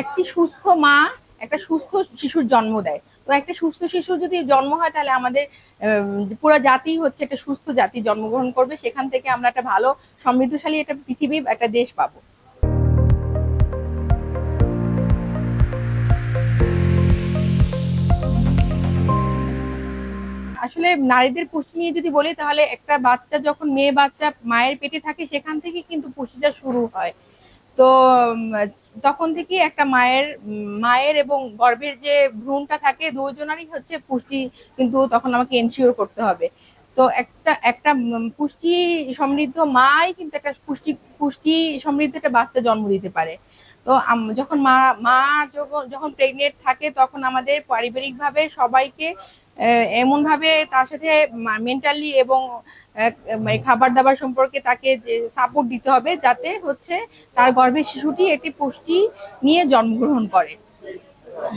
একটি সুস্থ মা, একটা সুস্থ শিশুর জন্ম দেয়। তো একটা সুস্থ শিশুর যদি জন্ম হয়, তাহলে আমাদের পুরো জাতি হচ্ছে একটা সুস্থ জাতি জন্মগ্রহণ করবে। সেখান থেকে আমরা একটা ভালো, সমৃদ্ধশালী একটা পৃথিবী, একটা দেশ পাবো। আসলে নারীদের পুষ্টি নিয়ে যদি বলি, তাহলে একটা বাচ্চা যখন মেয়ে বাচ্চা মায়ের পেটে থাকে, সেখান থেকে কিন্তু পুষ্টিটা শুরু হয়। তো তখন থেকে একটা মায়ের মায়ের এবং গর্ভের যে ভ্রূণটা থাকে দুজনারই হচ্ছে পুষ্টি কিন্তু তখন আমাকে এনশিওর করতে হবে। তো একটা একটা পুষ্টি সমৃদ্ধ মাই কিন্তু একটা পুষ্টি পুষ্টি সমৃদ্ধ একটা বাচ্চা জন্ম দিতে পারে। তো যখন মা মা যখন- যখন প্রেগনেন্ট থাকে তখন আমাদের পারিবারিক ভাবে সবাইকে এমন ভাবে তার সাথে মেন্টালি এবং খাবার দাবার সম্পর্কে তাকে সাপোর্ট দিতে হবে যাতে হচ্ছে তার গর্ভের শিশুটি একটি পুষ্টি নিয়ে জন্মগ্রহণ করে।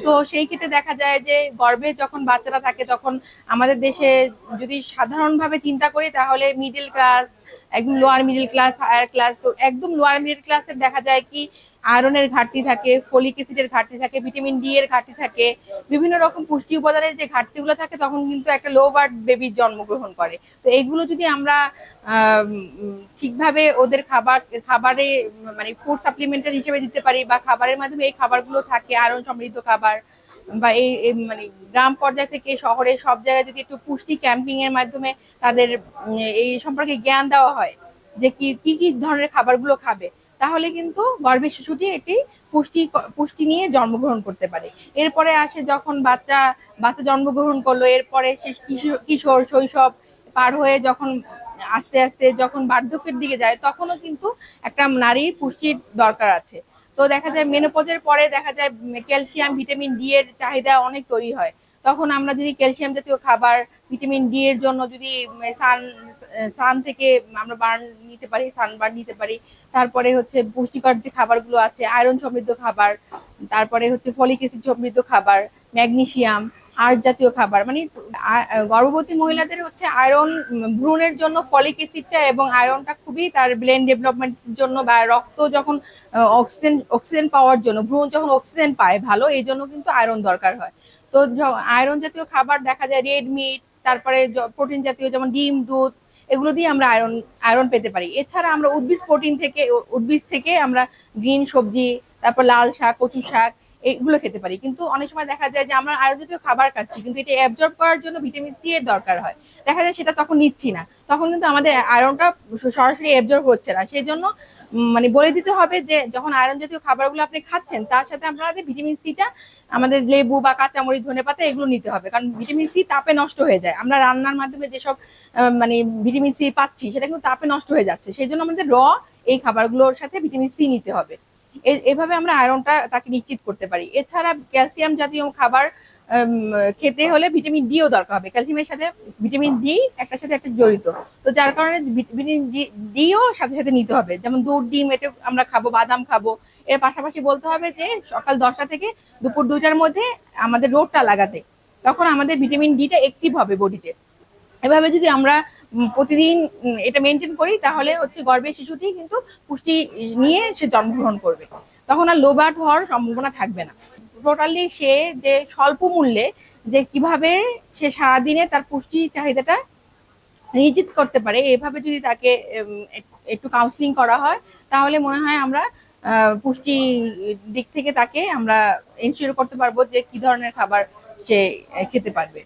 তো সেই ক্ষেত্রে দেখা যায় যে গর্ভে যখন বাচ্চারা থাকে তখন আমাদের দেশে যদি সাধারণভাবে চিন্তা করি তাহলে মিডল ক্লাস একদম lower middle class higher class তো একদম লোয়ার মিডল ক্লাসের দেখা যায় কি আয়রনের ঘাটতি থাকে, ফলিক অ্যাসিডের ঘাটতি থাকে, ভিটামিন ডি এর ঘাটতি থাকে, বিভিন্ন রকম পুষ্টি উপাদানের যে ঘাটতিগুলো থাকে তখন কিন্তু একটা লো বার্থ বেবির জন্মগ্রহণ করে। তো এইগুলো যদি আমরা ঠিকভাবে ওদের খাবার, খাবারে মানে ফুড সাপ্লিমেন্টারি হিসেবে দিতে পারি বা খাবারের মাধ্যমে এই খাবারগুলো থাকে, আয়রন সমৃদ্ধ খাবার বা এই মানে গ্রাম পর্যায় থেকে শহরে সব জায়গায় যদি একটু পুষ্টি ক্যাম্পিং এর মাধ্যমে তাদের এই সম্পর্কে জ্ঞান দেওয়া হয় যে কি কি ধরনের খাবারগুলো খাবে। তাহলে কিন্তু গর্ভের শিশুটি একটি পুষ্টি পুষ্টি নিয়ে জন্মগ্রহণ করতে পারে। এরপরে আসে যখন বাচ্চা বাচ্চা জন্মগ্রহণ করল, এরপরে সে কিশোর শৈশব পার হয়ে যখন আস্তে আস্তে যখন বার্ধক্যের দিকে যায়, তখনও কিন্তু একটা নারীর পুষ্টির দরকার আছে। তো দেখা যায় মেনোপজের পরে দেখা যায় ক্যালসিয়াম ভিটামিন ডি এর চাহিদা অনেক তৈরি হয়। তখন আমরা যদি ক্যালসিয়াম জাতীয় খাবার, ভিটামিন ডি এর জন্য যদি সান সান থেকে আমরা বার্ন নিতে পারি সানবার্ন নিতে পারি, তারপরে হচ্ছে পুষ্টিকর যে খাবারগুলো আছে, আয়রন সমৃদ্ধ খাবার, তারপরে হচ্ছে ফলিক অ্যাসিড সমৃদ্ধ খাবার, ম্যাগনেসিয়াম, আর্ট জাতীয় খাবার মানে গর্ভবতী মহিলাদের হচ্ছে আয়রন, ভ্রূণের জন্য ফলিক অ্যাসিডটা এবং আয়রনটা খুবই তার ব্রেন ডেভেলপমেন্টের জন্য বা রক্ত যখন অক্সিজেন অক্সিজেন পাওয়ার জন্য, ভ্রূণ যখন অক্সিজেন পায় ভালো, এই জন্য কিন্তু আয়রন দরকার হয়। তো আয়রন জাতীয় খাবার দেখা যায় রেড মিট তারপরে প্রোটিন জাতীয় যেমন ডিম, দুধ, এগুলো দিয়ে আমরা আয়রন আয়রন পেতে পারি। এছাড়া আমরা উদ্ভিদ প্রোটিন থেকে উদ্ভিদ থেকে আমরা গ্রিন সবজি, তারপর লাল শাক কচু শাক এগুলো খেতে পারি। কিন্তু অনেক সময় দেখা যায় যে আমরা আয়রন জাতীয় খাবার খাচ্ছি, কিন্তু এটা অ্যাবজর্ব করার জন্য ভিটামিন সি এর দরকার হয়। দেখা যায় সেটা তখন নিচ্ছি না। তখন কিন্তু আমাদের আয়রনটা সরাসরি অ্যাবজর্ব হচ্ছে না। সেই জন্য মানে বলে দিতে হবে যে, যখন আয়রন জাতীয় খাবারগুলো আপনি খাচ্ছেন, তার সাথে আপনাদের ভিটামিন সিটা আমাদের লেবু বা কাঁচামরিচ, ধনে পাতা, এগুলো নিতে হবে। কারণ ভিটামিন সি তাপে নষ্ট হয়ে যায়। আমরা রান্নার মাধ্যমে যেসব মানে ভিটামিন সি পাচ্ছি, সেটা কিন্তু তাপে নষ্ট হয়ে যাচ্ছে। সেই জন্য আমাদের র এই খাবারগুলোর সাথে ভিটামিন সি নিতে হবে। এভাবে আমরা আয়রনটা তাকে নিশ্চিত করতে পারি। এছাড়া ক্যালসিয়াম জাতীয় খাবার খেতে হলে ভিটামিন ডিও দরকার হবে। ক্যালসিয়ামের সাথে ভিটামিন ডি একটার সাথে একটা জড়িত। তো যার কারণে ভিটামিন ডিও সাথে সাথে নিতে হবে। যেমন দুধ, ডিম এটা আমরা খাব, বাদাম খাব। এর পাশাপাশি বলতে হবে যে সকাল দশটা থেকে দুপুর দুইটার মধ্যে আমাদের রোদটা লাগাতে। তখন আমাদের ভিটামিন ডিটা অ্যাক্টিভ হবে বডিতে। এভাবে যদি আমরা প্রতিদিন এটা মেনটেন করি, তাহলে হচ্ছে গর্ভের শিশুটি কিন্তু পুষ্টি নিয়ে সে জন্মগ্রহণ করবে। তখন আর লোবার্ট হওয়ার সম্ভাবনা থাকবে না। টোটালি সে যে স্বল্প মূল্যে যে কীভাবে সে সারাদিনে তার পুষ্টি চাহিদাটা নিশ্চিত করতে পারে, এভাবে যদি তাকে একটু কাউন্সিলিং করা হয়, তাহলে মনে হয় আমরা পুষ্টি দিক থেকে তাকে আমরা এনশিওর করতে পারব যে কি ধরনের খাবার সে খেতে পারবে।